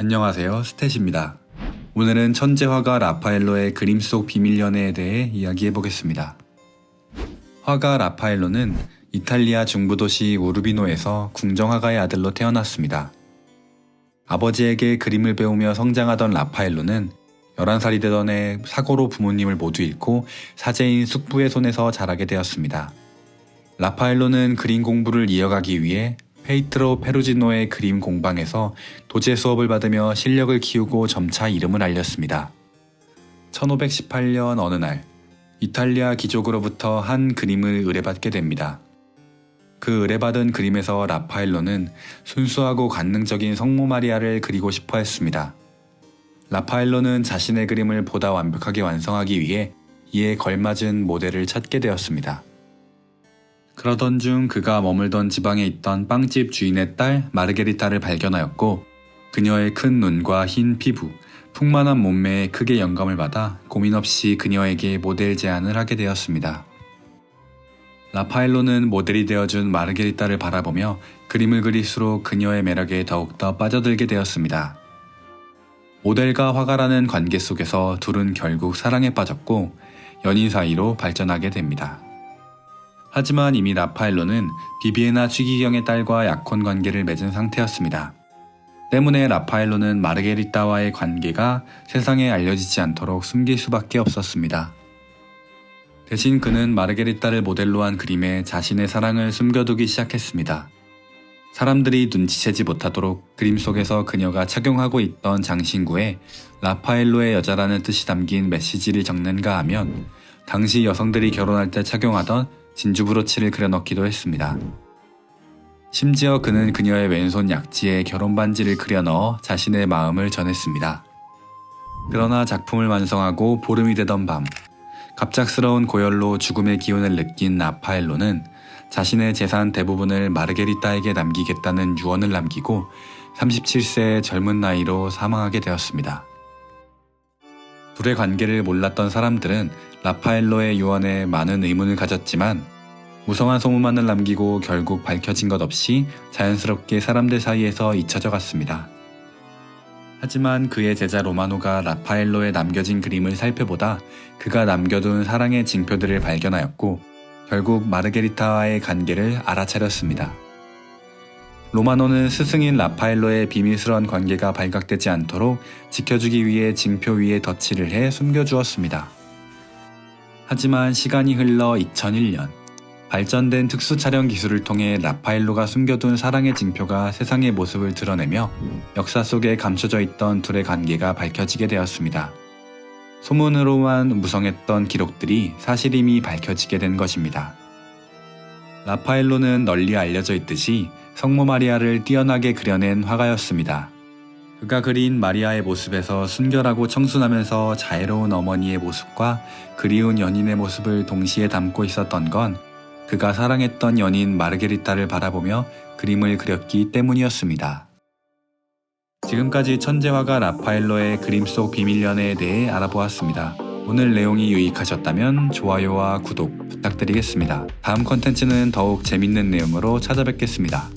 안녕하세요. 스탯입니다. 오늘은 천재 화가 라파엘로의 그림 속 비밀 연애에 대해 이야기해 보겠습니다. 화가 라파엘로는 이탈리아 중부 도시 우르비노에서 궁정화가의 아들로 태어났습니다. 아버지에게 그림을 배우며 성장하던 라파엘로는 11살이 되던 해 사고로 부모님을 모두 잃고 사제인 숙부의 손에서 자라게 되었습니다. 라파엘로는 그림 공부를 이어가기 위해 페이트로 페루지노의 그림 공방에서 도제 수업을 받으며 실력을 키우고 점차 이름을 알렸습니다. 1518년 어느 날 이탈리아 귀족으로부터 한 그림을 의뢰받게 됩니다. 그 의뢰받은 그림에서 라파엘로는 순수하고 관능적인 성모 마리아를 그리고 싶어 했습니다. 라파엘로는 자신의 그림을 보다 완벽하게 완성하기 위해 이에 걸맞은 모델을 찾게 되었습니다. 그러던 중 그가 머물던 지방에 있던 빵집 주인의 딸 마르게리타를 발견하였고 그녀의 큰 눈과 흰 피부, 풍만한 몸매에 크게 영감을 받아 고민 없이 그녀에게 모델 제안을 하게 되었습니다. 라파엘로는 모델이 되어준 마르게리타를 바라보며 그림을 그릴수록 그녀의 매력에 더욱더 빠져들게 되었습니다. 모델과 화가라는 관계 속에서 둘은 결국 사랑에 빠졌고 연인 사이로 발전하게 됩니다. 하지만 이미 라파엘로는 비비에나 취기경의 딸과 약혼 관계를 맺은 상태였습니다. 때문에 라파엘로는 마르게리타와의 관계가 세상에 알려지지 않도록 숨길 수밖에 없었습니다. 대신 그는 마르게리타를 모델로 한 그림에 자신의 사랑을 숨겨두기 시작했습니다. 사람들이 눈치채지 못하도록 그림 속에서 그녀가 착용하고 있던 장신구에 라파엘로의 여자라는 뜻이 담긴 메시지를 적는가 하면 당시 여성들이 결혼할 때 착용하던 진주 브로치를 그려 넣기도 했습니다. 심지어 그는 그녀의 왼손 약지에 결혼 반지를 그려 넣어 자신의 마음을 전했습니다. 그러나 작품을 완성하고 보름이 되던 밤, 갑작스러운 고열로 죽음의 기운을 느낀 라파엘로는 자신의 재산 대부분을 마르게리타에게 남기겠다는 유언을 남기고 37세의 젊은 나이로 사망하게 되었습니다. 둘의 관계를 몰랐던 사람들은 라파엘로의 유언에 많은 의문을 가졌지만 무성한 소문만을 남기고 결국 밝혀진 것 없이 자연스럽게 사람들 사이에서 잊혀져 갔습니다. 하지만 그의 제자 로마노가 라파엘로의 남겨진 그림을 살펴보다 그가 남겨둔 사랑의 징표들을 발견하였고 결국 마르게리타와의 관계를 알아차렸습니다. 로마노는 스승인 라파엘로의 비밀스러운 관계가 발각되지 않도록 지켜주기 위해 징표 위에 덧칠을 해 숨겨주었습니다. 하지만 시간이 흘러 2001년 발전된 특수 촬영 기술을 통해 라파엘로가 숨겨둔 사랑의 징표가 세상의 모습을 드러내며 역사 속에 감춰져 있던 둘의 관계가 밝혀지게 되었습니다. 소문으로만 무성했던 기록들이 사실임이 밝혀지게 된 것입니다. 라파엘로는 널리 알려져 있듯이 성모 마리아를 뛰어나게 그려낸 화가였습니다. 그가 그린 마리아의 모습에서 순결하고 청순하면서 자애로운 어머니의 모습과 그리운 연인의 모습을 동시에 담고 있었던 건 그가 사랑했던 연인 마르게리타를 바라보며 그림을 그렸기 때문이었습니다. 지금까지 천재화가 라파엘로의 그림 속 비밀 연애에 대해 알아보았습니다. 오늘 내용이 유익하셨다면 좋아요와 구독 부탁드리겠습니다. 다음 컨텐츠는 더욱 재밌는 내용으로 찾아뵙겠습니다.